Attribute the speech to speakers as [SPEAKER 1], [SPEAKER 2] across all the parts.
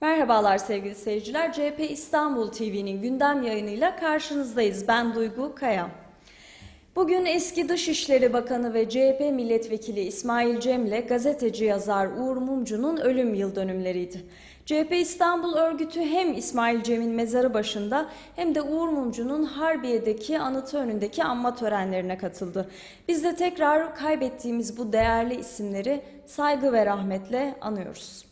[SPEAKER 1] Merhabalar sevgili seyirciler. CHP İstanbul TV'nin gündem yayınıyla karşınızdayız. Ben Duygu Kaya. Bugün eski Dışişleri Bakanı ve CHP Milletvekili İsmail Cem'le gazeteci yazar Uğur Mumcu'nun ölüm yıl dönümleriydi. CHP İstanbul örgütü hem İsmail Cem'in mezarı başında hem de Uğur Mumcu'nun Harbiye'deki anıtı önündeki anma törenlerine katıldı. Biz de tekrar kaybettiğimiz bu değerli isimleri saygı ve rahmetle anıyoruz.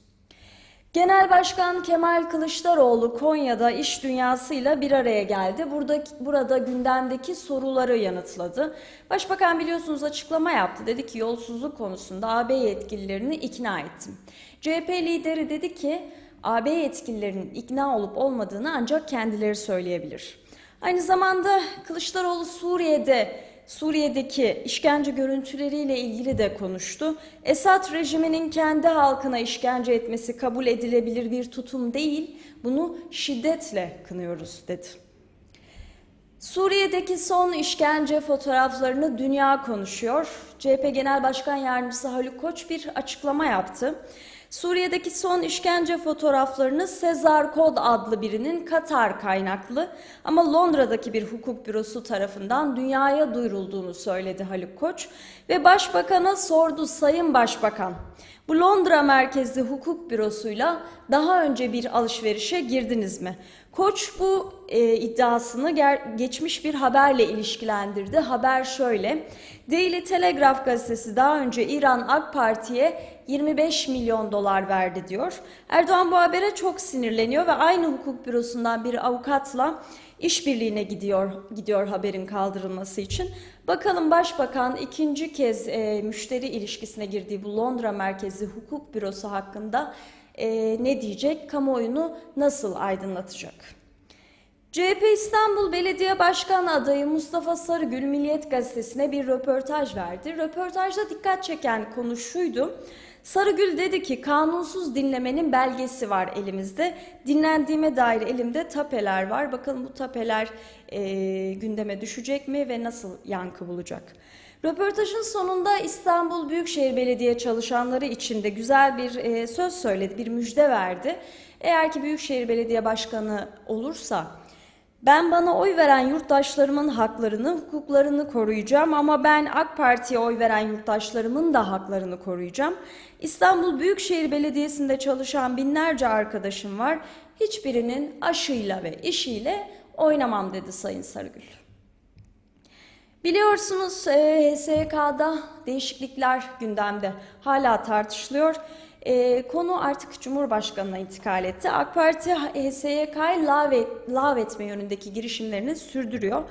[SPEAKER 1] Genel Başkan Kemal Kılıçdaroğlu Konya'da iş dünyasıyla bir araya geldi. Burada, burada gündemdeki soruları yanıtladı. Başbakan biliyorsunuz açıklama yaptı. Dedi ki yolsuzluk konusunda AB yetkililerini ikna ettim. CHP lideri dedi ki AB yetkililerinin ikna olup olmadığını ancak kendileri söyleyebilir. Aynı zamanda Kılıçdaroğlu Suriye'de Suriye'deki işkence görüntüleriyle ilgili de konuştu. Esad rejiminin kendi halkına işkence etmesi kabul edilebilir bir tutum değil, bunu şiddetle kınıyoruz dedi. Suriye'deki son işkence fotoğraflarını dünya konuşuyor. CHP Genel Başkan Yardımcısı Haluk Koç bir açıklama yaptı. Suriye'deki son işkence fotoğraflarını Sezar Kod adlı birinin Katar kaynaklı ama Londra'daki bir hukuk bürosu tarafından dünyaya duyurulduğunu söyledi Haluk Koç ve başbakana sordu Sayın Başbakan. Bu Londra merkezli hukuk bürosuyla daha önce bir alışverişe girdiniz mi? Koç bu e, iddiasını geçmiş bir haberle ilişkilendirdi. Haber şöyle. Daily Telegraph gazetesi daha önce İran AK Parti'ye 25 milyon dolar verdi diyor. Erdoğan bu habere çok sinirleniyor ve aynı hukuk bürosundan bir avukatla işbirliğine gidiyor gidiyor haberin kaldırılması için. Bakalım Başbakan ikinci kez e, müşteri ilişkisine girdiği bu Londra merkezi hukuk bürosu hakkında e, ne diyecek? Kamuoyunu nasıl aydınlatacak? CHP İstanbul Belediye Başkan adayı Mustafa Sarıgül Milliyet Gazetesi'ne bir röportaj verdi. Röportajda dikkat çeken konu şuydu. Sarıgül dedi ki kanunsuz dinlemenin belgesi var elimizde. Dinlendiğime dair elimde tapeler var. Bakalım bu tapeler e, gündeme düşecek mi ve nasıl yankı bulacak? Röportajın sonunda İstanbul Büyükşehir Belediye çalışanları için de güzel bir e, söz söyledi, bir müjde verdi. Eğer ki Büyükşehir Belediye Başkanı olursa ben bana oy veren yurttaşlarımın haklarını, hukuklarını koruyacağım ama ben AK Parti'ye oy veren yurttaşlarımın da haklarını koruyacağım. İstanbul Büyükşehir Belediyesi'nde çalışan binlerce arkadaşım var. Hiçbirinin aşıyla ve işiyle oynamam dedi Sayın Sarıgül. Biliyorsunuz HSK'da değişiklikler gündemde hala tartışılıyor. E, konu artık Cumhurbaşkanı'na intikal etti. AK Parti HSYK'yı lağvetme yönündeki girişimlerini sürdürüyor.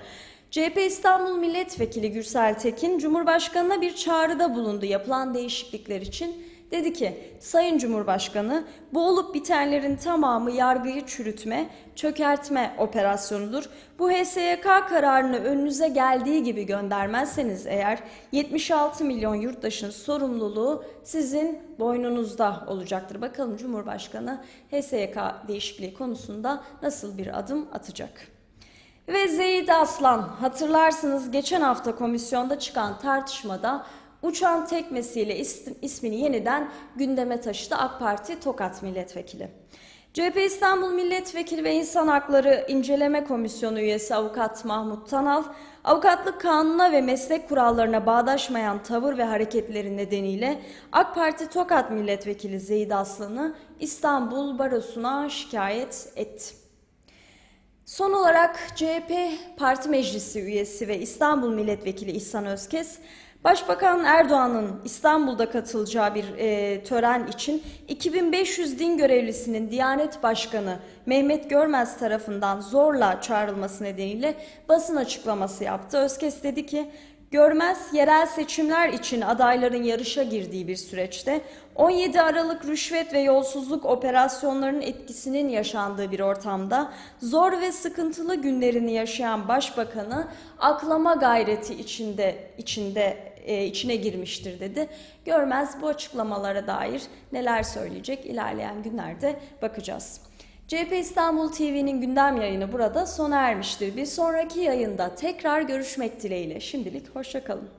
[SPEAKER 1] CHP İstanbul Milletvekili Gürsel Tekin, Cumhurbaşkanı'na bir çağrıda bulundu yapılan değişiklikler için Dedi ki Sayın Cumhurbaşkanı bu olup bitenlerin tamamı yargıyı çürütme, çökertme operasyonudur. Bu HSYK kararını önünüze geldiği gibi göndermezseniz eğer 76 milyon yurttaşın sorumluluğu sizin boynunuzda olacaktır. Bakalım Cumhurbaşkanı HSYK değişikliği konusunda nasıl bir adım atacak? Ve Zeyid Aslan hatırlarsınız geçen hafta komisyonda çıkan tartışmada uçan tekmesiyle ismini yeniden gündeme taşıdı AK Parti Tokat Milletvekili. CHP İstanbul Milletvekili ve İnsan Hakları İnceleme Komisyonu üyesi avukat Mahmut Tanal, avukatlık kanuna ve meslek kurallarına bağdaşmayan tavır ve hareketleri nedeniyle AK Parti Tokat Milletvekili Zeyid Aslan'ı İstanbul Barosu'na şikayet etti. Son olarak CHP Parti Meclisi üyesi ve İstanbul Milletvekili İhsan Özkes, Başbakan Erdoğan'ın İstanbul'da katılacağı bir e, tören için 2500 din görevlisinin Diyanet Başkanı Mehmet Görmez tarafından zorla çağrılması nedeniyle basın açıklaması yaptı. Özkes dedi ki Görmez yerel seçimler için adayların yarışa girdiği bir süreçte 17 Aralık rüşvet ve yolsuzluk operasyonlarının etkisinin yaşandığı bir ortamda zor ve sıkıntılı günlerini yaşayan başbakanı aklama gayreti içinde içinde e, içine girmiştir dedi. Görmez bu açıklamalara dair neler söyleyecek ilerleyen günlerde bakacağız. CHP İstanbul TV'nin gündem yayını burada sona ermiştir. Bir sonraki yayında tekrar görüşmek dileğiyle. Şimdilik hoşçakalın.